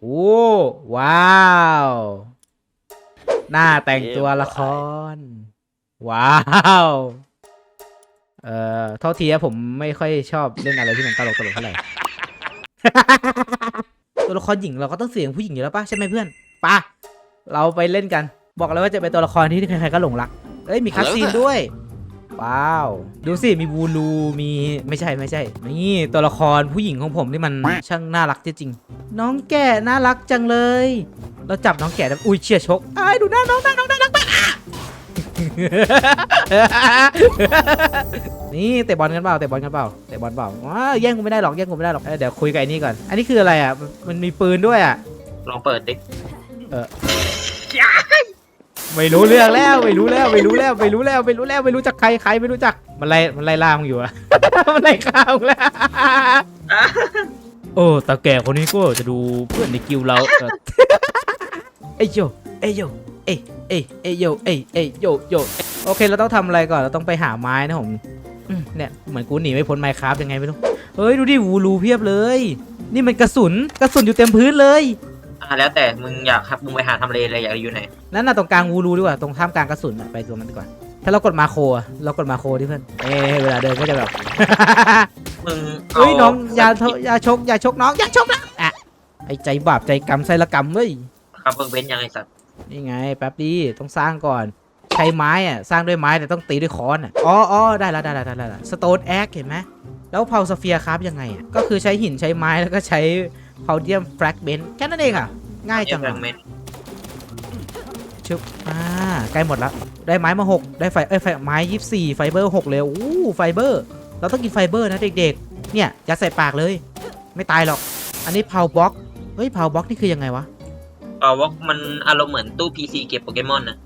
โอ้ว้าว หน้าแต่งตัวละคร ว้าว เอ่อเท่าทีผมไม่ค่อยชอบเล่นอะไรที่มันตลกตลกเท่าไหร่ ตัวละครหญิงเราก็ต้องเสียงผู้หญิงอยู่แล้วปะใช่ไหมเพื่อนปะเราไปเล่นกัน บอกเลยว่าจะเป็นตัวละครที่ใครๆก็หลงรัก เอ้ยมีคัสซีนด้วย ว้าว ดูสิ มีบูลูมีไม่ใช่ไม่ใช่ นี่ตัวละครผู้หญิงของผมนี่มันช่างน่ารักจริงๆน้องแก่น่ารักจังเลย เราจับน้องแก่ได้อุ้ยเชียร์ชกอ้ายดูหน้าน้องหน้าน้องน่ารักมากอะนี่เตะบอลกันเปล่าเตะบอลกันเปล่าเตะบอลเปล่าว้าแย่งกูไม่ได้หรอกแย่งกูไม่ได้หรอกเอ้ยเดี๋ยวคุยกับไอ้นี่ก่อน อันนี้คืออะไรอะมันมันมีปืนด้วยอะลองเปิดดิ ไม่รู้เรื่องแล้วไม่รู้แล้วไม่รู้แล้วไม่รู้แล้วไม่รู้แล้วไม่รู้จักใครใครไม่รู้จักมันไล่มันไล่ล่ามึงอยู่อะ มันไล่ฆ่ามึงแล้วโอ้ตาแก่คนนี้ก็จะดูเพื่อนในกิวเราเออ เอ้ยโยเอ้ยโยเอ้ยเอ้ยเอ้ยโยเอ้ยเอ้ยโยโยโอเคเราต้องทำอะไรก่อนเราต้องไปหาไม้นะผมอืมเนี่ยเหมือนกูหนีไม่พ้นไมค์ครับยังไงไม่รู้เฮ้ยดูดิวูรูเพียบเลย นี่มันกระสุนกระสุนอยู่เต็มพื้นเลย อ่าแล้วแต่มึงอยากครับมึงไปหาทำเลเลยอยากอยู่ไหนนั่นน่ะตรงกลางวูรูดีกว่าตรงท่ามกลางกระสุนน่ะไปตัวมันดีกว่า ถ้าเรากดมาโคอะเรากดมาโคดิเพื่อนเอ้ยเวลาเดินก็จะแบบ มึงเฮ้ยน้องอย่าเถอะอย่าชกอย่าชกน้องอย่าชกนะอะไอ้ใจบาปใจกรรมไสละกรรมเว้ยครับเบิ่งเว้นยังไงสัตว์นี่ไงแป๊บดีต้องสร้างก่อนใช้ไม้อะสร้างด้วยไม้แต่ต้องตีด้วยค้อนอะอ๋ออ๋อได้แล้วได้แล้วได้แล้วได้แล้วสโตนแอคเห็นไหมแล้วเพาสเฟียร์ครับยังไงอะก็คือใช้หินใช้ไม้แล้วก็ใช้ พาวเดียมแฟรกเมนต์แค่นั้นเองอะง่ายจังแฟอะงเมนชึบอ่าใกล้หมดแล้ว ได้ไม้มาหกได้ไฟเอ้ยไฟไม้ยี่สี่ไฟเบอร์หกเลยอู้ไฟเบอร์ เราต้องกินไฟเบอร์นะเด็กๆ เนี่ยยัดใส่ปากเลย ไม่ตายหรอก อันนี้เพาบล็อก เฮ้ยเพาบล็อกนี่คือยังไงวะเอาว่ามันอารมณ์เหมือนตู้ PC เก็บโปเกมอนนะ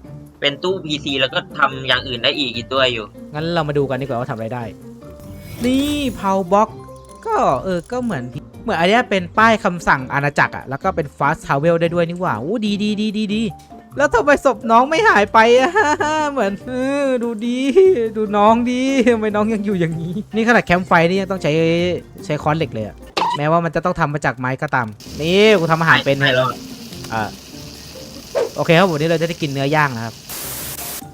เป็นตู้ PC แล้วก็ทำอย่างอื่นได้อีกอีกด้วยอยู่ งั้นเรามาดูกันดีกว่าว่าทำอะไรได้ นี่เพาบล็อก ก็เออ ก็เหมือนที่ เหมือนอันเนี้ยเป็นป้ายคำสั่งอาณาจักรอะแล้วก็เป็น fast travel ได้ด้วยนี่หว่าอู้ดีดีดีดีดีแล้วทำไมศพน้องไม่หายไปอะเหมือนเออดูดีดูน้องดีทำไมน้องยังอยู่อย่างนี้ นี่ขนาดแคมป์ไฟนี่ยังต้องใช้ใช้ค้อนเหล็กเลยอะแม้ว่ามันจะต้องทำมาจากไม้ก็ตามนี่กูทำอาหารเป็นไม่เนี่ยรอดอ่าโอเคครับวันนี้เราจะได้กินเนื้อย่างนะครับ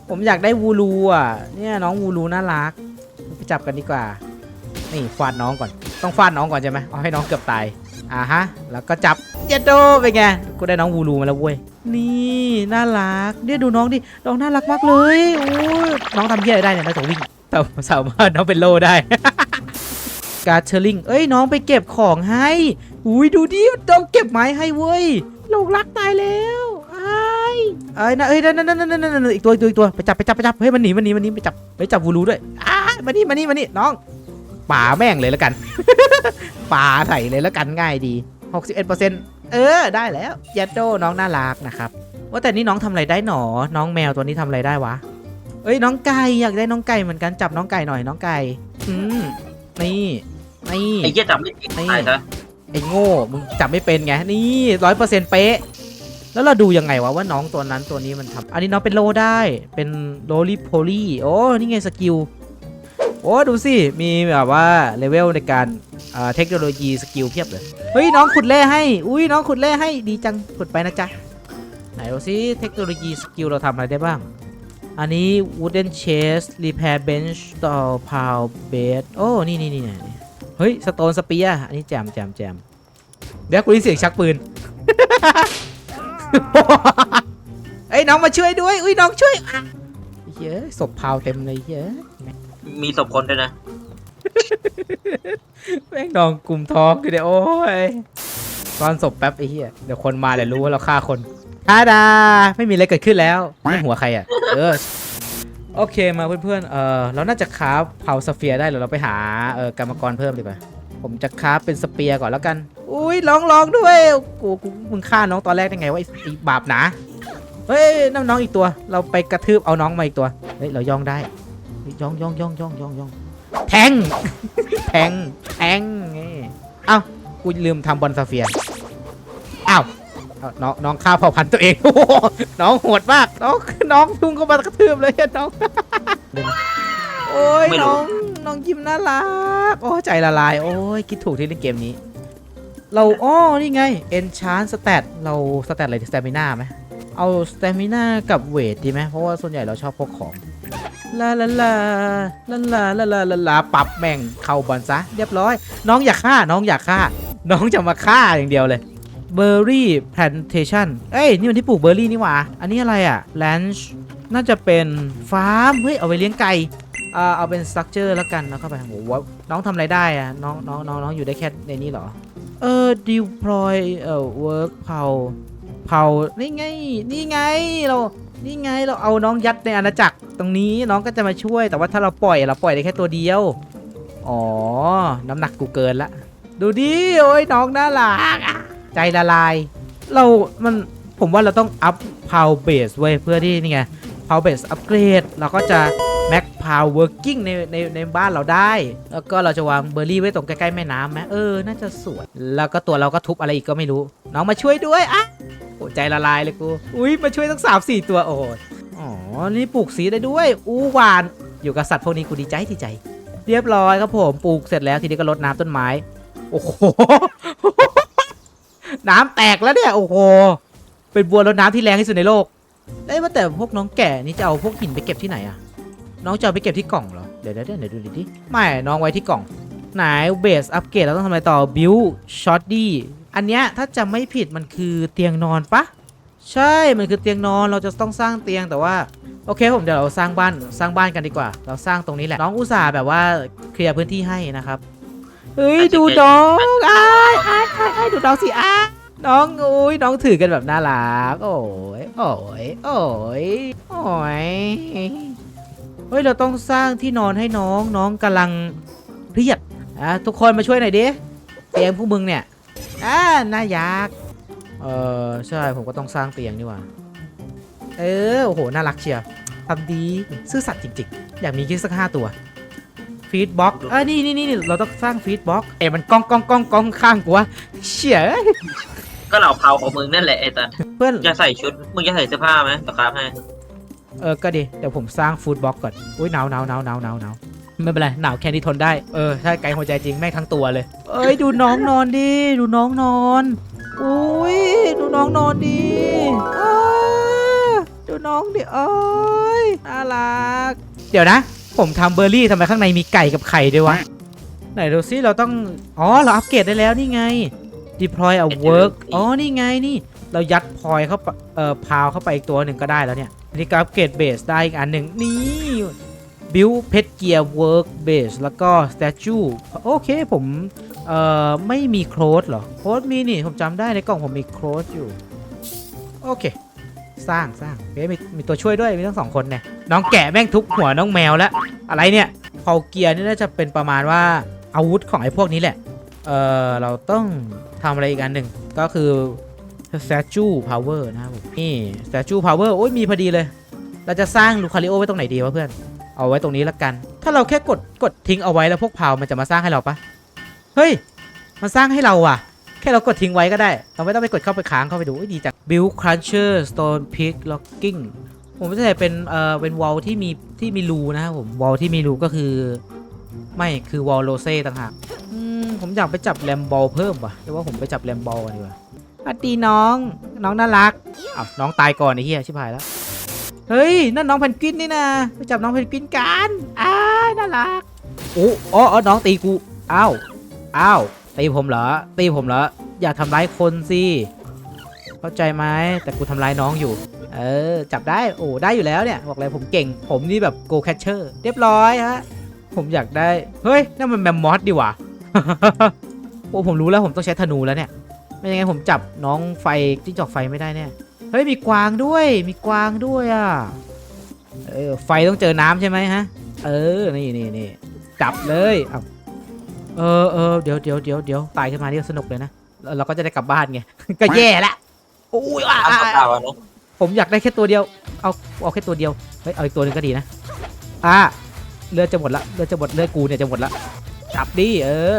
ผมอยากได้วูลูอะเนี่ยน้องวูลูน่ารักไปจับกันดีกว่า นี่ฟาดน้องก่อน ต้องฟาดน้องก่อนใช่ไหมเอาให้น้องเกือบตายอ่าฮะ แล้วก็จับเจดโดเป็นไงกูได้น้องวูลูมาแล้วเว้ย นี่น่ารักเนี่ยดูน้องดิ น้องน่ารักมากเลยโอ้ยน้องทำเยอะไรได้เนี่ยนอกจากวิ่งแต่สามารถน้องเป็นโลได้ การเชอร์ลิง เอ้ยน้องไปเก็บของให้ อุ้ยดูดิน้องเก็บไม้ให้เว้ยหลงรักตายแล้วไอ้ไอ้นะเอ้ยนั่นนั่นนั่นนั่นนั่นอีกตัวอีกตัวอีกตัวไปจับไปจับไปจับเฮ้ยมันหนีมันหนีมันหนีไปจับไปจับวูรูด้วยอ้ามานี่มานี่มานี่น้อง ป่าแม่งเลยแล้วกัน ป่าใส่เลยแล้วกันง่ายดี 61%เออได้แล้วยัดโดน้องน่ารักนะครับ ว่าแต่นี่น้องทำอะไรได้หนอ น้องแมวตัวนี้ทำอะไรได้วะ เอ้ยน้องไก่อยากได้น้องไก่เหมือนกันจับน้องไก่หน่อยน้องไก่ อืมนี่นี่ไอ้เหี้ยจับไม่ติดนี่ตายซะไอ้โง่มึงจับไม่เป็นไงนี่ร้อยเปอร์เซ็นต์เป๊ะแล้วเราดูยังไงวะว่าน้องตัวนั้นตัวนี้มันทำอันนี้น้องเป็นโลได้เป็นโลลิโพลีโอ้นี่ไงสกิล โอ้ดูสิ มีแบบว่าเลเวลในการเทคโนโลยีสกิลเพียบเลย เฮ้ย น้องขุดแร่ให้ อุ้ยน้องขุดแร่ให้ดีจังขุดไปนะจ๊ะ ไหนดูสิ เทคโนโลยีสกิลเราทำอะไรได้บ้าง อันนี้ wooden chest repair bench stall pile bed โอ้ นี่นี่นี่นี่เฮ้ยสโตนสเปียร์อันนี้แจมแจมแจมเดี๋ยวกูได้เสียงชักปืนเอ้ยน้องมาช่วยด้วย อุ้ยน้องช่วยเฮ้ยศพเผาเต็มเลยเฮ้ย มีศพคนด้วยนะ แม่งนองกลุ่มท้องคือเดี๋ยวโอ้ยตอนศพแป๊บไอ้เหี้ยเดี๋ยวคนมาเดี๋ยวรู้ว่าเราฆ่าคนฮาดา ไม่มีอะไรเกิดขึ้นแล้วไม่หัวใครอะ เออ โอเคมาเพื่อนๆ เออเราน่าจะคราฟเผาสเฟียร์ได้เดี๋ยวเราไปหาเออกรรมกรเพิ่มดีกว่า ผมจะคราฟเป็นสเปียร์ก่อนแล้วกัน อุ้ยร้องร้องด้วย กูกูมึงฆ่าน้องตอนแรกได้ไงวะไอ้ไอ้บาปหนา เฮ้ยน้องน้องอีกตัว เราไปกระทืบเอาน้องมาอีกตัว เฮ้ยเราย่องได้ ยย่องย่องย่องย่องย่องย่องแทง แทง แทงนี่เอ้ากูลืมทำบอลซาเฟียร์อ้าวเอ้าน้องน้องฆ่าเผ่าพันธุ์ตัวเองโอ้โหน้องโหดมาก น้องน้องพุ่งเข้ามากระทืบเลยอะน้อง โอ้ยไม่รู้ น้องน้องยิ้มน่ารัก โอ้ใจละลาย โอ้ยคิดถูกที่เล่นเกมนี้ เราอ้อนี่ไง enchant stat เรา stat อะไร stamina ไหมเอา stamina กับเวทดีไหมเพราะว่าส่วนใหญ่เราชอบพกของ ลาลาลาลาลาลาลาลาลาปรับแม่งเข้าบอลซะเรียบร้อย น้องอยากฆ่าน้องอยากฆ่า น้องจะมาฆ่าอย่างเดียวเลยเบอร์รี่ plantation เอ้ย นี่มันที่ปลูกเบอร์รี่นี่หว่า อันนี้อะไรอะ ranch น่าจะเป็นฟาร์ม เฮ้ย เอาไว้เลี้ยงไก่ อ่า เอาเป็น structure แล้วกันแล้วเข้าไปโหว่าน้องทำอะไรได้อะน้องน้องน้องน้องอยู่ได้แค่ในนี้เหรอ เออ deploy เอ่อ work เผาเผานี่ไง นี่ไง เรา นี่ไงเราเอาน้องยัดในอาณาจักรตรงนี้น้องก็จะมาช่วย แต่ว่าถ้าเราปล่อยเราปล่อยได้แค่ตัวเดียว อ๋อ น้ำหนักกูเกินละ ดูดิโอ้ยน้องน่ารักใจละลาย เรามันผมว่าเราต้องอัพพาวเบสเว้เพื่อที่นี่ไงพาวเบสอัปเกรดเราก็จะ แม็กพาวเวิร์กิ่งในในในบ้านเราได้ แล้วก็เราจะวางเบอร์รี่ไว้ตรงใกล้ๆแม่น้ำไหมเออ น่าจะสวย แล้วก็ตัวเราก็ทุบอะไรอีกก็ไม่รู้ น้องมาช่วยด้วยอะโอ้ใจละลายเลยกู อุ้ยมาช่วยทั้งสามสี่ตัว โอ้โหอ๋อ นี่ปลูกสีได้ด้วย อู้หวาน อยู่กับสัตว์พวกนี้กูดีใจดีใจ เรียบร้อยครับผม ปลูกเสร็จแล้วทีนี้ก็รดน้ำต้นไม้ โอ้โห น้ำแตกแล้วเนี่ย โอ้โห เป็นบัวรดน้ำที่แรงที่สุดในโลกเอ้ว่าแต่พวกน้องแก่นี่จะเอาพวกหินไปเก็บที่ไหนอะ น้องจะเอาไปเก็บที่กล่องเหรอ เดี๋ยวเดี๋ยวเดี๋ยวดูดิดิไม่น้องไว้ที่กล่อง ไหนเบสอัปเกรดเราต้องทำอะไรต่อบิวช็อตดี้อันเนี้ยถ้าจำไม่ผิดมันคือเตียงนอนปะใช่มันคือเตียงนอนเราจะต้องสร้างเตียงแต่ว่าโอเคผมเดี๋ยวเราสร้างบ้านสร้างบ้านกันดีกว่า เราสร้างตรงนี้แหละน้องอุตส่าห์แบบว่าเคลียร์พื้นที่ให้นะครับเฮ้ยดูน้องอ้ายอ้ายอ้ายอ้ายดูน้องสิอ้ายน้องอุ้ยน้องถือกันแบบน่ารักโอ้ยโอ้ยโอ้ยโอ้ย เฮ้ยเราต้องสร้างที่นอนให้น้องน้องกำลังเครียดอะทุกคนมาช่วยหน่อยดิเตียงพวกมึงเนี่ยอ่าน่ายักเออใช่ผมก็ต้องสร้างเตียงนี่หว่า เออโอ้โหน่ารักเชียวทำดีซื่อสัตย์จริงๆ อยากมีแค่สักห้าตัวฟีดบ็อกอะนี่นี่นี่เราต้องสร้างฟีดบ็อกเอ้ยมันกล้องกล้องกล้องกล้องข้างกูวะเชี่ยก็เหล่าเผาของมึงนั่นแหละไอ้ตันเพื่อนจะใส่ชุดมึงจะใส่เสื้อผ้าไหมต่อครับให้ เออก็ดีเดี๋ยวผมสร้างฟูดบ็อกก่อนอุ้ยหนาวหนาวหนาวหนาวหนาวหนาวไม่เป็นไรหนาวแค่นี้ทนได้เออถ้าไกลหัวใจจริงแม่งทั้งตัวเลย เอ้ยดูน้องนอนดิดูน้องนอนอุ้ยดูน้องนอนดิอ้าดูน้องดิเอ้ยน่ารักเดี๋ยวนะ ผมทำเบอร์รี่ทำไมข้างในมีไก่กับไข่ด้วยวะไหนดูซิเราต้องอ๋อเราอัปเกรดได้แล้วนี่ไง deploy a work อ๋อนี่ไงนี่ เรายัดพอยเข้าไปเอ่อพาวเข้าไปอีกตัวหนึ่งก็ได้แล้วเนี่ย อันนี่ก็อัปเกรดเบสได้อีกอันหนึ่งนี่ build pet gear work base แล้วก็ statue โอเคผมเอ่อไม่มีโครสเหรอโครสมีนี่ผมจำได้ในกล่องผมมีโครสอยู่ โอเค สร้างสร้างเฮ้ยมีมีตัวช่วยด้วยมีทั้งสองคนเนี่ยน้องแกะแม่งทุบหัวน้องแมวแล้ว อะไรเนี่ยพอเกียร์นี่น่าจะเป็นประมาณว่าอาวุธของไอ้พวกนี้แหละ เออเราต้องทำอะไรอีกอันหนึ่งก็คือ statue power นะครับผมนี่ statue power โอ้ยมีพอดีเลย เราจะสร้างลูคาริโอไว้ตรงไหนดีวะเพื่อน เอาไว้ตรงนี้ละกัน ถ้าเราแค่กดกดทิ้งเอาไว้แล้วพวกพาวมันจะมาสร้างให้เราปะเฮ้ย มันสร้างให้เราอะ แค่เรากดทิ้งไว้ก็ได้ เราไม่ต้องไปกดเข้าไปค้างเข้าไปดูดีจัง build cruncher stone pick locking ผมจะใส่เป็นเอ่อเป็นวอลที่มีที่มีรูนะครับผมวอลที่มีรูก็คือ ไม่คือวอลโรเซ่ต่างหากผมอยากไปจับแรมบอลเพิ่มว่ะหรือว่าผมไปจับแรมบอลดีกว่า สวัสดีน้อง น้องน่ารักอ้าวน้องตายก่อนไอ้เหี้ยชิบหายแล้ว เฮ้ยนั่นน้องเพนกวินนี่นะไปจับน้องเพนกวินกันอ้าน่ารักโอ้อ๋ออ๋อน้องตีกูอ้าวอ้าวตีผมเหรอตีผมเหรออย่าทำร้ายคนสิเข้าใจไหมแต่กูทำร้ายน้องอยู่ เออ จับได้โอ้ได้อยู่แล้วเนี่ย บอกเลยผมเก่ง ผมนี่แบบโกแคชเชอร์เรียบร้อยฮะ ผมอยากได้ เฮ้ยนั่นมันแมมมอสดีว่าโอ้ผมรู้แล้วผมต้องใช้ธนูแล้วเนี่ย ไม่อย่างงั้นผมจับน้องไฟจิ้งจอกไฟไม่ได้แน่เฮ้ยมีกวางด้วยมีกวางด้วยอะเออไฟต้องเจอน้ำใช่ไหมฮะ เออนี่นี่นี่จับเลยเอาเออเออเดี๋ยวเดี๋ยวเดี๋ยวเดี๋ยวตายขึ้นมานี่ก็สนุกเลยนะแล้วเราก็จะได้กลับบ้านไงก็แย่ละโอ้ยอะเอาอะเปล่าๆอะเนาะผมอยากได้แค่ตัวเดียว เอาเอาแค่ตัวเดียวเฮ้ยเอาอีกตัวหนึงก็ดีนะอะเลือดจะหมดละเลือดจะหมดเลือดกูเนี่ยจะหมดละจับดิเออ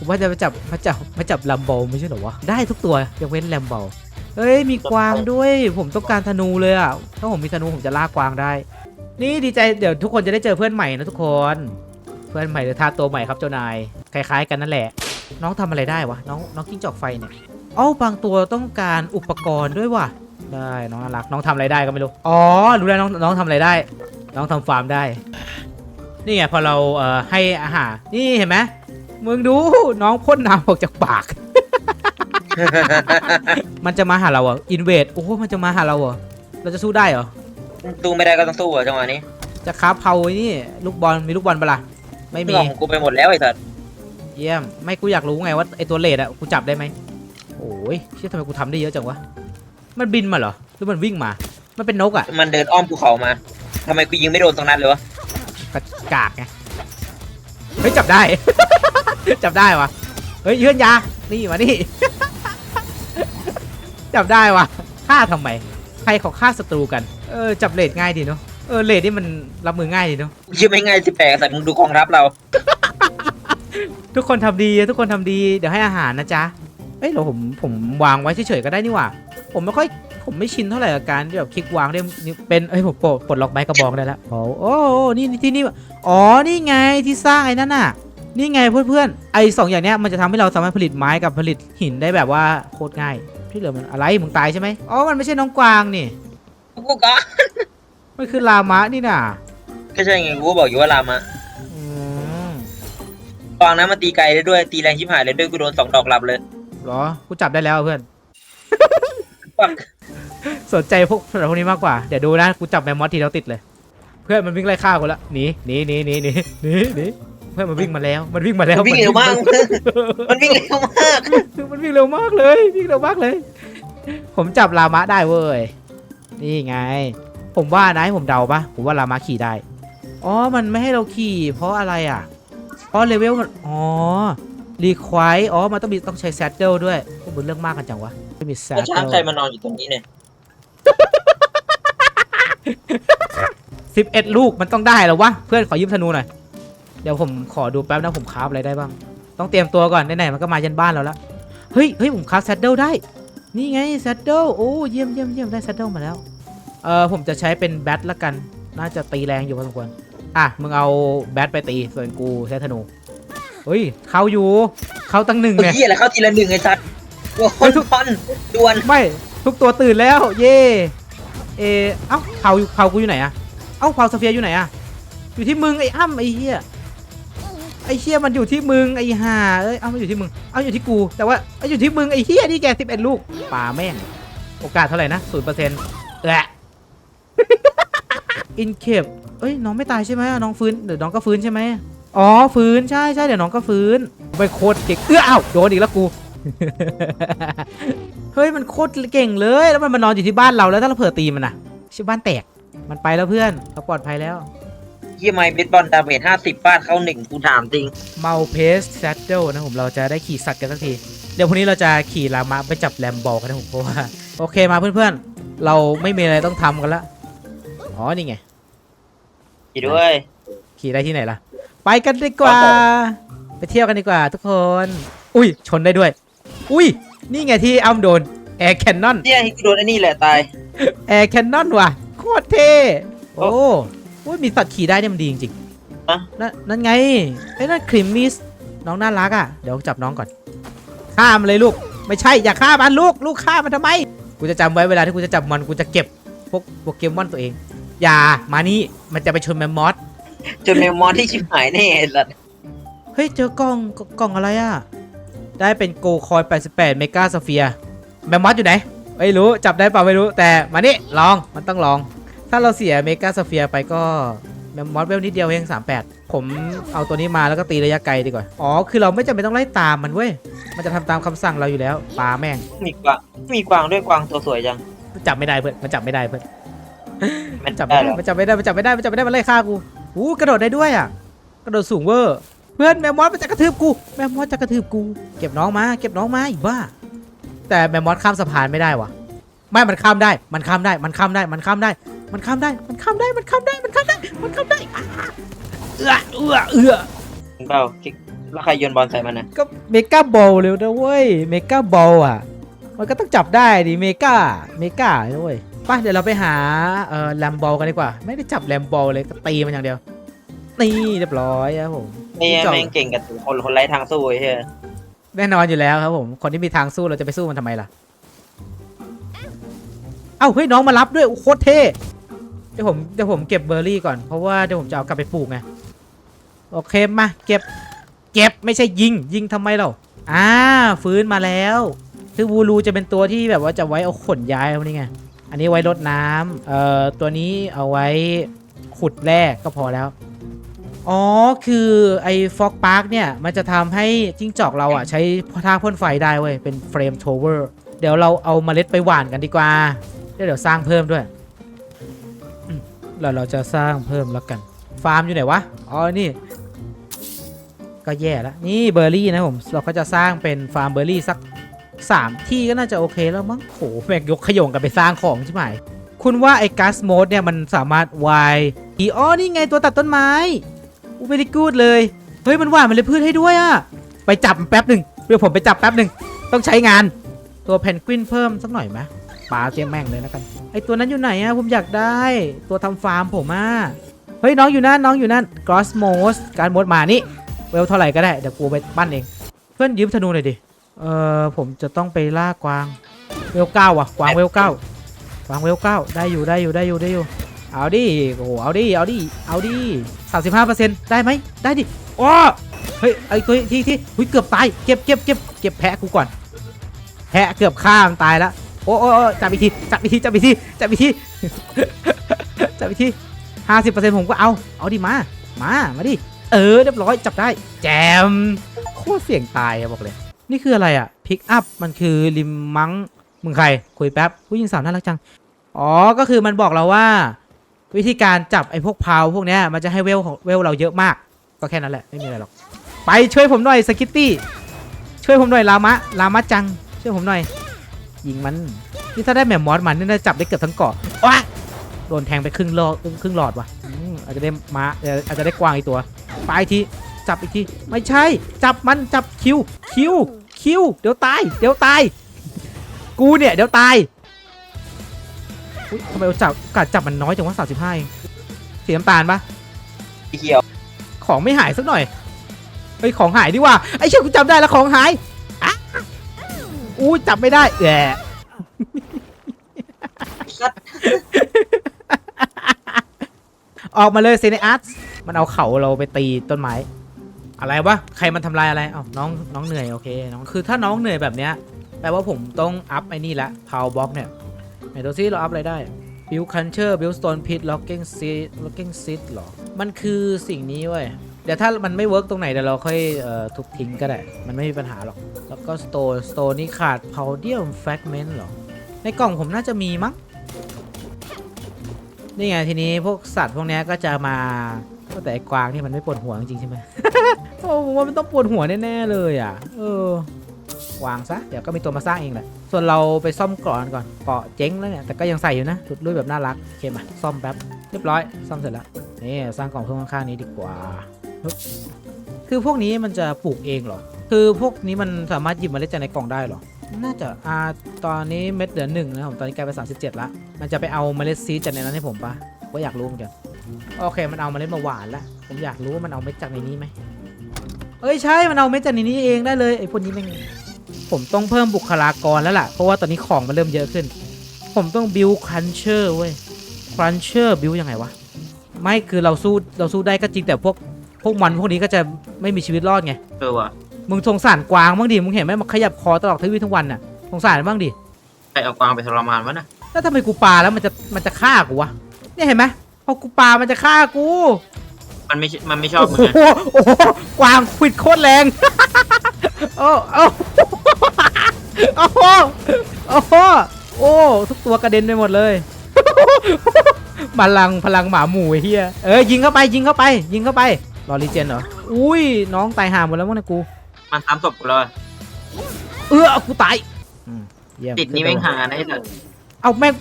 ผมว่าจะมาจับมาจับมาจับลัมโบไม่ใช่เหรอวะ ได้ทุกตัวยกเว้นแลมโบเฮ้ยมีกวางด้วยผมต้องการธนูเลยอะถ้าผมมีธนูผมจะล่ากวางได้ นี่ดีใจเดี๋ยวทุกคนจะได้เจอเพื่อนใหม่นะทุกคน เพื่อนใหม่หรือทาตัวใหม่ครับเจ้านายคล้ายๆ กันนั่นแหละ น้องทำอะไรได้วะน้องน้องกิ้งจอกไฟเนี่ยเอ้าบางตัวต้องการอุปกรณ์ด้วยว่ะได้น้องน่ารักน้องทำอะไรได้ก็ไม่รู้อ๋อรู้แล้วน้องน้องทำอะไรได้ น้องทำฟาร์มได้ นี่ไงพอเราเอ่อให้อาหารนี่เห็นไหม มึงดูน้องพ่นน้ำออกจากปาก มันจะมาหาเราเหรอะอินเวดโอ้โหมันจะมาหาเราเหรอเราจะสู้ได้เหรอสู้ไม่ได้ก็ต้องสู้อะจังหวะนี้จะคราฟเผาไอ้นี่ลูกบอลมีลูกบอลปะล่ะไม่มีเรื่องของกูไปหมดแล้วไอ้สัตว์เยี่ยมไม่กูอยากรู้ไงว่าไอตัวเลดอะกูจับได้ไหมโอ้ยเชื่อทำไมกูทำได้เยอะจังวะมันบินมาเหรอหรือมันวิ่งมา มันเป็นนกอะมันเดินอ้อมภูเขามาทำไมกูยิงไม่โดนตรงนั้นเลยวะกระกากไง เฮ้ยจับได้ จับได้วะเฮ้ยเยื่อนยา นี่มานี่ จับได้วะฆ่าทำไม ใครเขาฆ่าศัตรูกัน เออจับเลดง่ายดีเนาะ เออเลดนี่มันรับมือง่ายดีเนาะยิงไม่ง่ายสิแปลกแต่มึงดูกองทัพเรา ทุกคนทำดีทุกคนทำดี เดี๋ยวให้อาหารนะจ๊ะ เอ้ยเดี๋ยวผมผมวางไว้เฉยๆก็ได้นี่หว่า ผมไม่ค่อย ผมไม่ชินเท่าไหร่กับการที่แบบคลิกวางได้นี่เป็นเอ้ยผมปลดปลดล็อกไม้กระบองได้แล้วโอ้โอ้นี่นี่ที่นี่อ๋อนี่ไงที่สร้างไอ้นั่นน่ะนี่ไงเพื่อนๆไอ้สองอย่างเนี้ยมันจะทำให้เราสามารถผลิตไม้กับผลิตหินได้แบบว่าโคตรง่ายที่เหลือมันอะไรมึงตายใช่ไหมอ๋อมันไม่ใช่น้องกวางนี่กูก็มันคือลามะนี่น่ะก็ใช่ไงกูก็บอกอยู่ว่าลามะอืมกองนั้นมันตีไกลได้ด้วยตีแรงชิบหายเลยด้วยกูโดนสองดอกหลับเลยเหรอกูจับได้แล้วเพื่อนปัก สนใจพวกพวกนี้มากกว่า เดี๋ยวดูนะ กูจับแมมมอสทีแล้วติดเลย เพื่อนมันวิ่งไล่ฆ่ากูละหนีหนีหนีหนีหนีหนีหนีเพื่อนมันวิ่งมาแล้ว มันวิ่งมาแล้วมันวิ่งเร็วมาก มันวิ่งเร็วมาก มันวิ่งเร็วมากเลย วิ่งเร็วมากเลย ผมจับลามะได้เว้ย นี่ไง ผมว่านะให้ผมเดาปะผมว่าลามะขี่ได้ อ๋อ มันไม่ให้เราขี่ เพราะอะไรอะ เพราะเลเวลมัน อ๋อ รีควายอ๋อ มันต้องมีต้องใช้แซดเดิลด้วยพวกมึงเรื่องมากกันจังวะ ไม่มีแซดแล้วเดิช้างใครลมานอนอยู่ตรงนี้เนี่ยสิบเอ็ดลูกมันต้องได้แล้ววะ เพื่อนขอยืมธนูหน่อย เดี๋ยวผมขอดูแป๊บนะผมคราฟอะไรได้บ้าง ต้องเตรียมตัวก่อนไหนๆมันก็มายันบ้านเราแล้ว เฮ้ยเฮ้ยผมคราฟแซดเดิลได้ นี่ไงแซดเดิลโอ้เยี่ยมเยี่ยมเยี่ยมได้แซดเดิลมาแล้ว เออผมจะใช้เป็นแบทละกัน น่าจะตีแรงอยู่พอสมควร อะมึงเอาแบทไปตี ส่วนกูใช้ธนู เฮ้ยเข้าอยู่ เข้าตั้งหนึ่งเฮ้ยเนี่ยเหี้ยอะไรเข้าทีละหนึ่งไอ้สัตว์ โอ้ทุกคนด่วนไม่ทุกตัวตื่นแล้ว เย่เออเอ้าเผาอยู่เผากูอยู่ไหนอะเอ้าเผาสเฟียร์อยู่ไหนอะอยู่ที่มึงไอ้อ้ำไอ้เหี้ยไอ้เหี้ยมันอยู่ที่มึงไอ้ห่าเอ้ยเอ้ามันอยู่ที่มึงเอาอยู่ที่กูแต่ว่าเอาอยู่ที่มึงไอ้เหี้ยนี่แกสิบเอ็ดลูกป่าแม่งโอกาสเท่าไหร่นะศูนย์เปอร์เซ็นต์แหละอินเคปเอ้ยน้องไม่ตายใช่ไหมน้องฟื้นเดี๋ยวน้องก็ฟื้นใช่ไหมอ๋อฟื้นใช่ใช่เดี๋ยวน้องก็ฟื้นไปโคตรเก่งเอื้ออ้าวโดนอีกแล้วกู เฮ้ยมันโคตรเก่งเลย แล้วมันมานอนอยู่ที่บ้านเราแล้วถ้าเราเผลอตีมันนะชื่อบ้านแตก มันไปแล้วเพื่อนเราปลอดภัยแล้วเยี่ยมไมเบสบอลดาเมจห้าสิบบ้านเข้าหนึ่งกูถามจริงเมาเพสแซดเดิลนะผมเราจะได้ขี่สัตว์กันสักที เดี๋ยวพรุ่งนี้เราจะขี่ลามะไปจับแรมบอลกันนะผมเพราะว่าโอเคมาเพื่อนๆ เราไม่มีอะไรต้องทำกันละอ๋อนี่ไงอยู่ด้วย ขี่ได้ที่ไหนล่ะ ไปกันดีกว่าครับผไปเที่ยวกันดีกว่าทุกคน อุ้ยชนได้ด้วย อุ้ย นี่ไงที่อ้ำโดนแอร์แคนนอนเนี่ยให้กูโดนไอ้นี่แหละตายแอร์แคนนอนว่ะโคตรเท่โอ้โอ้ยมีสัตว์ขี่ได้เนี่ยมันดีจริงอะๆนั่นนั่นไงไอ้ยนั่นครีมมิสน้องน่ารักอะเดี๋ยวจับน้องก่อนฆ่ามันเลยลูก ไม่ใช่อย่าฆ่ามันลูกลูกฆ่ามันทำไม กูจะจำไว้เวลาที่กูจะจับมันกูจะเก็บพวกโปเกมอนตัวเอง อย่ามานี่มันจะไปชนแมมมอสจนเมมมอนที่ชิบหายแน่ไอ้สัตว์เฮ้ยเจอกล่องกกล่องอะไรอะ ได้เป็นโกคอย88เมกาสเฟียแมมมอสอยู่ไหน ไม่รู้จับได้เปล่าไม่รู้แต่มานี่ลองมันต้องลอง ถ้าเราเสียเมกาสเฟียไปก็แมมมอสเวลนิดเดียวเอง38 ผมเอาตัวนี้มาแล้วก็ตีระยะไกลดีกว่า อ๋อ คือเราไม่จำเป็นต้องไล่ตามมันเว้ย มันจะทำตามคำสั่งเราอยู่แล้วปลาแม่ง มีกวางมีกวางด้วยกวางตัวสวยจัง จับไม่ได้เพื่อนมันจับไม่ได้เพื่อนมันจับได้ไม่เหรได้อมันจับไม่ได้มันจับไม่ได้มันจับไม่ได้มันไล่ฆ่ากูอู้กระโดดได้ด้วยอะกระโดดสูงเวอร์เพื่อนแมมมอสมันจะกระทืบกูแมมมอสจะกระทืบกู เก็บน้องมา เก็บน้องมาอีกบ้า แต่แมมมอสข้ามสะพานไม่ได้วะไม่มันข้ามได้ มันข้ามได้ มันข้ามได้ มันข้ามได้ มันข้ามได้ มันข้ามได้ มันข้ามได้ มันข้ามได้ มันข้ามได้อ่าเอื้อเอื้อเอื้อจริงเปล่าคิกแล้วใครโยนบอลใส่มันนะก็เมกาบอลเร็วนะเว้ย เมกาบอลอะ มันก็ต้องจับได้ดิเมกาเมกาเลยเว้ยไปเดี๋ยวเราไปหาเอ่อแลมบอลกันดีกว่า ไม่ได้จับแลมบอลเลยก็ตีมันอย่างเดียว นี่เรียบร้อยครับผมนี่จอดแม่งเก่งกับคนคนไร้ทางสู้ไอ้เหี้ยแน่นอนอยู่แล้วครับผมคนที่มีทางสู้เราจะไปสู้มันทำไมล่ะเอ้าเฮ้ยน้องมารับด้วยโคตรเท่เดี๋ยวผมเดี๋ยวผมเก็บเบอร์รี่ก่อนเพราะว่าเดี๋ยวผมจะเอากลับไปปลูกไงโอเคมาเก็บเก็บไม่ใช่ยิง ยิงทำไมเราอ่าฟื้นมาแล้วคือวูลูจะเป็นตัวที่แบบว่าจะไว้เอาขนย้ายพวกนี้ไงอันนี้ไว้รดน้ำเอ่อตัวนี้เอาไว้ขุดแร่ก็พอแล้ว อ๋อ คือไอ้ฟอกพาร์คเนี่ย มันจะทำให้จิ้งจอกเราอะ ใช้ท่าพ่นไฟได้เว้ย เป็นเฟรมโทเวอร์ เดี๋ยวเราเอาเมล็ดไปหว่านกันดีกว่า เดี๋ยวเดี๋ยวสร้างเพิ่มด้วยอืมแล้วเราจะสร้างเพิ่มแล้วกัน ฟาร์มอยู่ไหนวะ อ๋อ นี่ ก็แย่แล้ว นี่เบอร์รี่นะผม เราก็จะสร้างเป็นฟาร์มเบอร์รี่สัก 3 ที่ก็น่าจะโอเคแล้วมั้งโหแม่งยกขยงกันไปสร้างของใช่ไหม คุณว่าไอ้กัสโมดเนี่ยมันสามารถวายอ๋อนี่ไงตัวตัดต้นไม้ อูไม่ได้กูดเลย เฮ้ยมันหว่านมันเลยพืชให้ด้วยอะไปจับแป๊บหนึ่งเดี๋ยวผมไปจับแป๊บหนึ่งต้องใช้งาน ตัวเพนกวินเพิ่มสักหน่อยไหมปลาเจียมแม่งเลยแล้วกันไอตัวนั้นอยู่ไหนอะผมอยากได้ตัวทำฟาร์มผมอะเฮ้ยน้องอยู่นั่นน้องอยู่นั่นกรอสโมสการมดมานี่เวลเท่าไหร่ก็ได้เดี๋ยวกูไปปั้นเอง เพื่อนยืมธนูหน่อยดิเออผมจะต้องไปล่ากวางเวลเก้าว่ะกวางเวลเก้ากวางเวลเก้าได้อยู่ได้อยู่ได้อยู่ได้อยู่ เอาดิโอ้โหเอาดิเอาดิเอาดิสามสิบห้าเปอร์เซ็นต์ได้ไหมได้ดิโอ้เฮ้ยไอ้ตัวที่ที่หุ้ยเกือบตายเก็บเก็บเก็บเก็บแพะกูก่อน แพะเกือบฆ่ามันตายแล้วโอ้โอ้จับอีกทีจับอีกทีจับอีกทีจับอีกทีจับอีกทีห้าสิบเปอร์เซ็นต์ผมก็เอาเอาดิมามามาดิเออเรียบร้อยจับได้ แจมโคตรเสี่ยงตายบอกเลยนี่คืออะไรอะพิกอัพมันคือริมมังมึงใครคุยแป๊บผู้หญิงสาวน่ารักจังอ๋อก็คือมันบอกเราว่า วิธีการจับไอ้พวกเพาพวกเนี้ยมันจะให้เวลของเวลเราเยอะมาก ก็แค่นั้นแหละไม่มีอะไรหรอกไปช่วยผมหน่อยสกิตตี้ช่วยผมหน่อยลามะลามะจัง ช่วยผมหน่อย ยิงมันนี่ถ้าได้แมมมอสมันนี่น่าจะจับได้เกือบทั้งเกาะว้าโดนแทงไปครึ่งหลอดครึ่งหลอดว่ะอาจจะได้ม้าอาจจะได้กวางอีกตัวไปอีทีจับอีกทีไม่ใช่ จับมันจับคิวคิวคิวเดี๋ยวตายเดี๋ยวตาย กูเนี่ยเดี๋ยวตาย อุ๊ยทำไมเราจับโอกาสจับมันน้อยจังวะสามสิบห้าเองสีน้ำตาลปะสีเขียวของไม่หายสักหน่อยเฮ้ยของหายดีกว่าไอ้เชี่ยกูจำได้แล้วของหายอะอู้จับไม่ได้แหละสัตว์ออกมาเลยเซเนอาร์ตมันเอาเขาเราไปตีต้นไม้ อะไรวะ ใครมันทำลายอะไรเอ้าน้องน้องเหนื่อยโอเคน้องคือถ้าน้องเหนื่อยแบบเนี้ยแปลว่าผมต้องอัพไอ้นี่ละ power box เนี่ย ไหนดูซิเราอัพอะไรได้ build culture build stone pit locking seed locking seed หรอ มันคือสิ่งนี้เว้ย เดี๋ยวถ้ามันไม่เวิร์กตรงไหนเดี๋ยวเราค่อยออทุบทิ้งก็ได้ มันไม่มีปัญหาหรอก แล้วก็ stone stone นี่ขาด palladium fragment เหรอ ในกล่องผมน่าจะมีมั้ง นี่ไงทีนี้พวกสัตว์พวกนี้ก็จะมาก็แต่ไอ้กวางที่มันไม่ปวดหัวจริงใช่ไหมโอ้ผมว่ามันต้องปวดหัวแน่ๆเลยอะ เออ วางซะ เดี๋ยวก็มีตัวมาสร้างเองแหละ ส่วนเราไปซ่อมเกราะกันก่อน เกราะเจ๊งแล้วเนี่ย แต่ก็ยังใส่อยู่นะชุดลุยแบบน่ารักโอเคมาซ่อมแป๊บ เรียบร้อย ซ่อมเสร็จแล้ว นี่สร้างกล่องเพิ่มข้างๆนี้ดีกว่า คือพวกนี้มันจะปลูกเองเหรอ คือพวกนี้มันสามารถหยิบเมาเล็ดจากในกล่องได้เหรอ น่าจะอ่าตอนนี้เม็ดเหลือหนึ่งนะผม ตอนนี้กลายเป็น37ละ มันจะไปเอาเมล็ดซีจากในนั้นให้ผมปะก็อยากรู้เหมือนกัน โอเค มันเอาเมล็ดมาหวานแล้ว ผมอยากรู้ว่ามันเอาเม็ดจากในนี้ไหมเอ้ยใช่ มันเอาเม็ดจากในนี้เองได้เลยไอ้พวกนี้แม่ง ผมต้องเพิ่มบุคลากรแล้วล่ะ เพราะว่าตอนนี้ของมันเริ่มเยอะขึ้น ผมต้องบิวครันเชอร์เว้ยครันเชอร์บิวยังไงวะ ไม่คือเราสู้เราสู้ได้ก็จริงแต่พวกพวกมันพวกนี้ก็จะไม่มีชีวิตรอดไง เออว่ะมึงสงสารกวางบ้างดิ มึงเห็นไหมมันขยับคอตลอดทั้งวี่ทั้งวันน่ะสงสารบ้างดิใครเอากวางไปทรมานวะนะแล้วทำไมกูปาแล้วมันจะมันจะฆ่ากูวะ เนี่ยเห็นไหมพอกูปามันจะฆ่ากู มันไม่มันไม่ชอบโอ้มึงโหอะโอ้โหกวางควิดโคตรแรง โอ้โอ้ โอ้โหโอ้โหโอ้ทุกตัวกระเด็นไปหมดเลยพลังพลังหมาหมูไอ้เฮียเอ้ยยิงเข้าไปยิงเข้าไป ยิงเข้าไปรอรีเจนเหรออุ้ยน้องตายห่าหมดแล้วมั้งเนะกูมันซ้ำศพกูแล้วอะเออกูตายอืมเยี่ยมติดนี่แม่งหานะไอ้สัตว์เอาแม่ง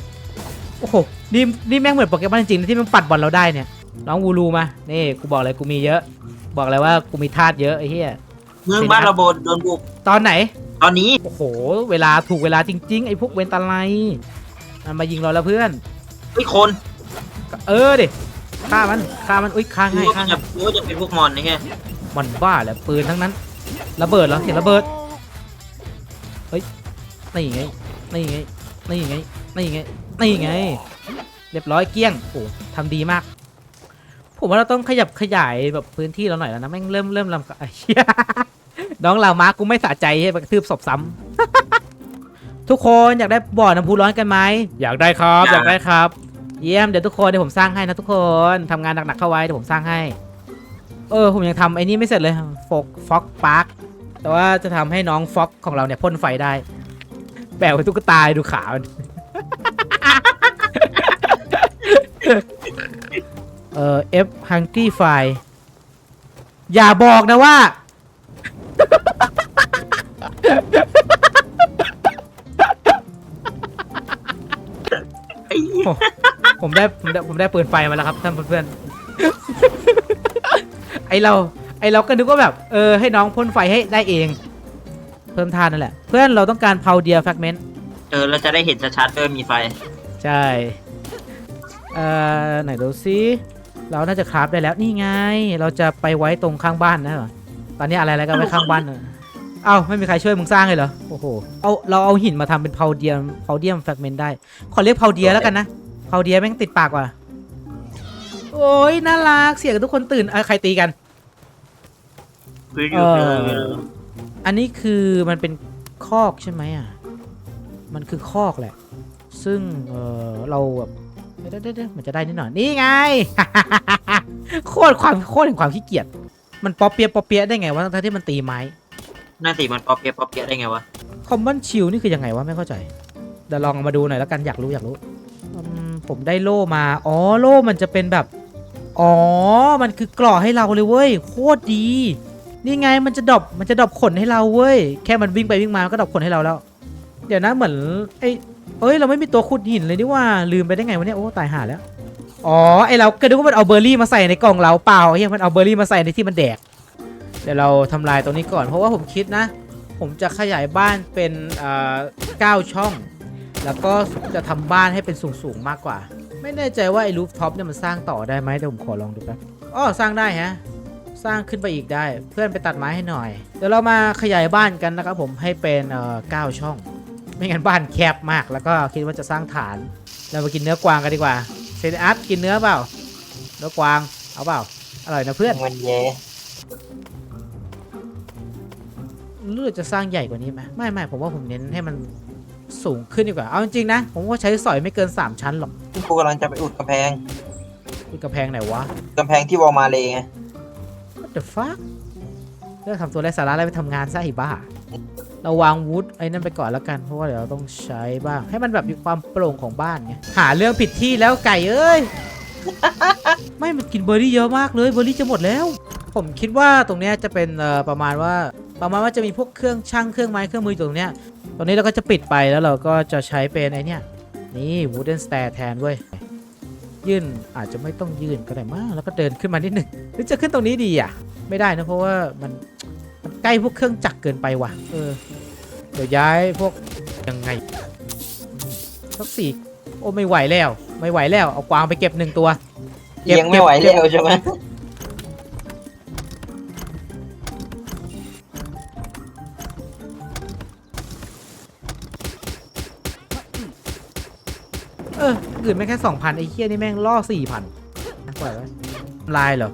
โอ้โหนี่นี่แม่งเหมือนโปเกมอนจริงๆนะที่มันปัดบอลเราได้เนี่ยน้องวูรูมานี่กูบอกเลยกูมีเยอะ บอกเลยว่ากูมีธาตุเยอะไอ้เหี้ยเมืองบ้านเราโบนโดนบุกตอนไหน ตอนนี้โอ้โห เวลาถูกเวลาจริง ๆ ไอ้พวกเวนตาไลมันมายิงเราแล้วเพื่อนไอ้ยคนก็เออดิฆ่ามันฆ่ามันอุ้ยฆ่ารู้ให้ว่าฆ่ามันให้จะรู้ว่าจะเป็นพวกมอนนี่ไงมันบ้าแหละปืนทั้งนั้น ระเบิดเหรอเห็นระเบิดนี่ไงนี่ไงนี่ไงนี่ไงนี่ไง เรียบร้อยเกลี้ยงโอ้ทำดีมาก ผมว่าเราต้องขยับขยายแบบพื้นที่เราหน่อยแล้วนะแม่งเริ่มเริ่มลำไอ้เหี้ย น้องเรามากูไม่สะใจให้ไปกระทืบศพซ้ำ ทุกคนอยากได้บ่อน้ำพุร้อนกันไหมอยากได้ครับ อยากได้ครับ เยี่ยมเดี๋ยวทุกคนเดี๋ยวผมสร้างให้นะทุกคนทำงานหนักๆเข้าไว้เดี๋ยวผมสร้างให้ เออผมยังทำไอ้นี่ไม่เสร็จเลยฟอกฟอกปาร์คแต่ว่าจะทำให้น้องฟอกของเราเนี่ยพ่นไฟได้แบกไปตุ๊กตาดูขามันเอ่อ F Hungry Fire อย่าบอกนะว่า ไอ้เหี้ยผมได้ผมได้ผมได้ปืนไฟมาแล้วครับท่านเพื่อนๆไอเราไอเราก็นึกว่าแบบเออให้น้องพ่นไฟให้ได้เอง เพิ่มทานนั่นแหละ เพื่อนเราต้องการเพาเดียแฟกเมนต์เออเราจะได้เห็นชัดๆด้วยมีไฟ ใช่เอ่อไหนดูซิเราน่าจะคราฟได้แล้วนี่ไง เราจะไปไว้ตรงข้างบ้านนะเหรอตอนนี้อะไรอะไรก็ไว้ข้างบ้านน่ะ เอ้าไม่มีใครช่วยมึงสร้างเลยเหรอ โอ้โห เอาเราเอาหินมาทำเป็นเพาเดียมเพาเดียมแฟกเมนต์ได้ ขอเรียกเพาเดียแล้วกันนะ เพาเดียแม่งติดปากว่ะ โอ้ยน่ารัก เสียงทุกคนตื่นเอ้ยใครตีกันพื้นอยู่เออเอออันนี้คือมันเป็นคอกใช่ไหมอะ มันคือคอกแหละ ซึ่งเออเราแบบเดี๋ยวเดี๋ยวเดี๋ยวมันจะได้นิดหน่อย นี่ไง โคตรความโคตรแห่งความขี้เกียจ มันปอเปียะปอเปียะได้ไงวะทั้งที่มันตีไม้ หน้าตีมันปอเปียะปอเปียะได้ไงวะ คอมมอนชิลนี่คือยังไงวะไม่เข้าใจเดี๋ยวลองเอามาดูหน่อยแล้วกันอยากรู้อยากรู้อืมผมได้โล่มา อ๋อโล่มันจะเป็นแบบ อ๋อ มันคือกรอให้เราเลยเว้ยโคตรดี นี่ไงมันจะดรอปมันจะดรอปขนให้เราเว้ยแค่มันวิ่งไปวิ่งมาก็ดรอปขนให้เราแล้ว เดี๋ยวนะเหมือนไอเอ้ยเราไม่มีตัวขุดหินเลยนี่ว่าลืมไปได้ไงวะเนี่ยโอ้ตายห่าแล้ว อ๋อไอเราก็นึกว่ามันเอาเบอร์รี่มาใส่ในกล่องเราเปล่าเหี้ยมันเอาเบอร์รี่มาใส่ในที่มันแดก เดี๋ยวเราทำลายตรงนี้ก่อน เพราะว่าผมคิดนะ ผมจะขยายบ้านเป็นเก้าช่อง แล้วก็จะทำบ้านให้เป็นสูงๆมากกว่า ไม่แน่ใจว่าไอ้รูฟท็อปเนี่ยมันสร้างต่อได้ไหมเดี๋ยวผมขอลองดูแป๊บอ๋อสร้างได้ฮะสร้างขึ้นไปอีกได้ เพื่อนไปตัดไม้ให้หน่อย เดี๋ยวเรามาขยายบ้านกันนะครับผมให้เป็นเอ่อเก้าช่อง ไม่งั้นบ้านแคบมาก แล้วก็คิดว่าจะสร้างฐาน เรามากินเนื้อกวางกันดีกว่าเซนอาร์ตกินเนื้อเปล่า เนื้อกวาง เอาเปล่า อร่อยนะเพื่อนมันแย่ รือจะสร้างใหญ่กว่านี้ไหมไม่ไม่ผมว่าผมเน้นให้มันสูงขึ้นดีกว่า เอาจริงๆนะ ผมว่าใช้สอยไม่เกิน 3 ชั้นหรอกที่กูกำลังจะไปอุดกำแพงคือกระแพงไหนวะกำแพงที่วอลมาเลยไง What the fuck เลิกทำตัวไร้สาระแล้วไปทำงานซะไอ้บ้า เราวางวูดไอ้นั่นไปก่อนแล้วกัน เพราะว่าเดี๋ยวเราต้องใช้บ้าง ให้มันแบบมีความโปร่งของบ้านไงหาเรื่องผิดที่แล้วไก่เอ้ย ไม่มันกินเบอร์รี่เยอะมากเลยเบอร์รี่จะหมดแล้ว ผมคิดว่าตรงนี้จะเป็นประมาณว่าประมาณว่าจะมีพวกเครื่องช่างเครื่องไม้เครื่องมืออยู่ตรงเนี้ยตรงนี้เราก็จะปิดไปแล้วเราก็จะใช้เป็นไอเนี้ยนี่ wooden stair แทนเว้ยยื่นอาจจะไม่ต้องยื่นก็ได้มากแล้วก็เดินขึ้นมานิดหนึ่งหรือจะขึ้นตรงนี้ดีอะ ไม่ได้นะเพราะว่ามันมันใกล้พวกเครื่องจักรเกินไปว่ะเออเดี๋ยวย้ายพวกยังไงสักสี่โอ้ไม่ไหวแล้ว ไม่ไหวแล้วเอากวางไปเก็บหนึ่งตัวเก็บยังไม่ไหวแล้วใช่ไหม อออื่นไม่แค่สองพันไอ้เคี้ยนี่แม่งล่อสี่พันปล่อยไว้ลายเหรอ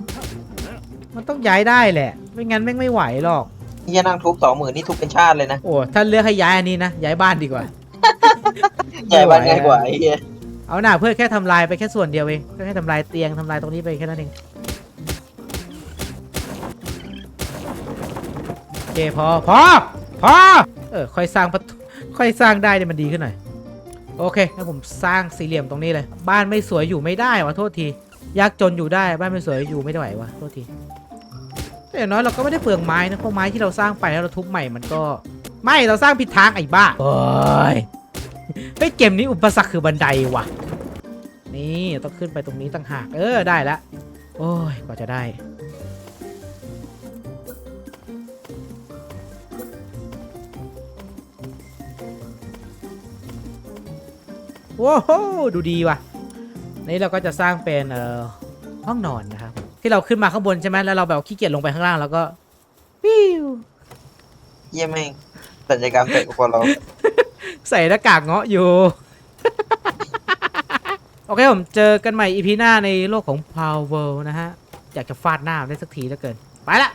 มันต้องย้ายได้แหละ ไม่งั้นแม่งไม่ไหวหรอก เฮียนั่งทุบสองหมื่นนี่ทุบเป็นชาติเลยนะโอ้ถ้าเลือกให้ย้ายอันนี้นะ ย้ายบ้านดีกว่า ใหญ่บ้านง่ายกว่าไอ้เฮียเอาหน่าเพื่อแค่ทำลายไปแค่ส่วนเดียวเองก็แค่ทำลายเตียงทำลายตรงนี้ไปแค่นั้นเองโอเคพอพอพอเออค่อยสร้างประตูค่อยสร้างได้เนี่ยมันดีขึ้นหน่อย โอเคงั้ผมสร้างสี่เหลี่ยมตรงนี้เลย บ้านไม่สวยอยู่ไม่ได้วะโทษทียากจนอยู่ได้บ้านไม่สวยอยู่ไม่ได้ไหววะโทษทีแต่อย่างน้อยเราก็ไม่ได้เปลืองไม้นะเพราะไม้ที่เราสร้างไปแล้วเราทุบใหม่มันก็ ไม่เราสร้างผิดทางไอ้บ้าโอ้ยเฮ้เกมนี้อุปสรรคคือบันไดวะนี่ต้องขึ้นไปตรงนี้ต่างหากเออได้แล้วโอ้ยกว่าจะได้ ว้าวดูดีว่ะนี่เราก็จะสร้างเป็นเอ่อห้องนอนนะครับ ที่เราขึ้นมาข้างบนใช่ไหมแล้วเราแบบขี้เกียจลงไปข้างล่างแล้วก็วิวเฮียแม่งสัญญกรรมเตะอุปโลกใส่หน้ากากเงาะอยู่ โอเคผมเจอกันใหม่อีพีหน้าในโลกของ Power World นะฮะ อยากจะฟาดหน้าได้สักทีแล้วเกิน ไปละ